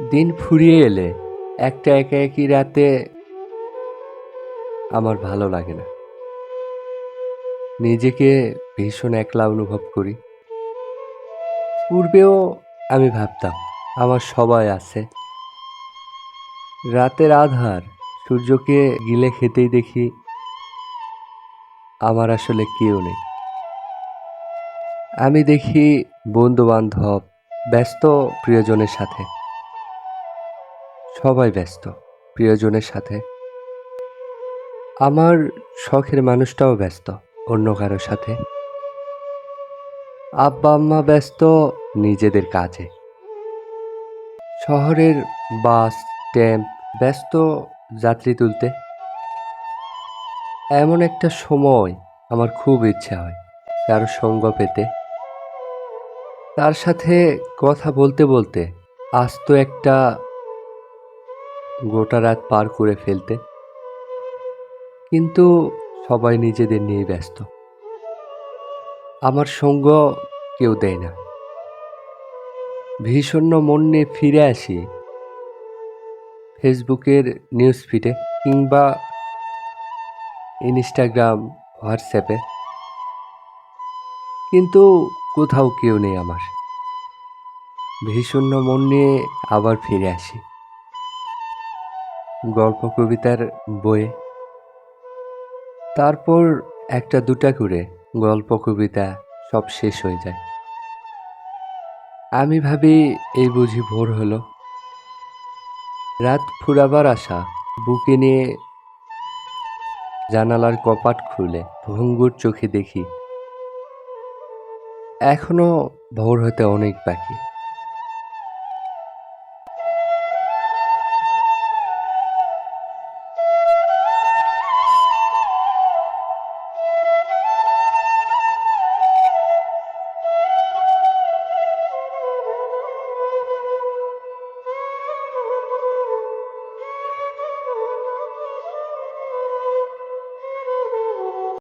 দিন ফুরিয়ে এলে একটা একা একই রাতে আমার ভালো লাগে না। নিজেকে ভীষণ একলা অনুভব করি। পূর্বেও আমি ভাবতাম, আমার সবাই আছে। রাতের আধার, সূর্যকে গিলে খেতেই দেখি আমার আসলে কেউ নেই। আমি দেখি বন্ধু বান্ধব ব্যস্ত প্রিয়জনের সাথে। সবাই ব্যস্ত, প্রিয়জনের সাথে। আমার শখের মানুষটাও ব্যস্ত, অন্য কারোর সাথে। আব্বা আম্মা ব্যস্ত, নিজেদের কাজে। শহরের বাস, ট্যাম্প, ব্যস্ত যাত্রী তুলতে। এমন একটা সময় আমার খুব ইচ্ছা হয় কারও সঙ্গ পেতে। তার সাথে কথা বলতে বলতে আস্ত একটা গোটা রাত পার করে ফেলতে। কিন্তু সবাই নিজেদের নিয়ে ব্যস্ত। আমার সঙ্গ কেউ দেয় না। ভীষণ মন নিয়ে ফিরে আসি ফেসবুকের নিউজ ফিডে কিংবা ইনস্টাগ্রাম, হোয়াটসঅ্যাপে। কিন্তু কোথাও কেউ নেই আমার। ভীষণ মন নিয়ে আবার ফিরে আসি। গল্প কবিতার বইয়ে তারপর একটা দুটা করে গল্প কবিতা সব শেষ হয়ে যায়। আমি ভাবি এই বুঝি ভোর হলো। রাত ফুরাবার আশা, বুকে নিয়ে জানালার কপাট খুলে ভঙ্গুর চোখে দেখি। এখনও ভোর হতে অনেক বাকি।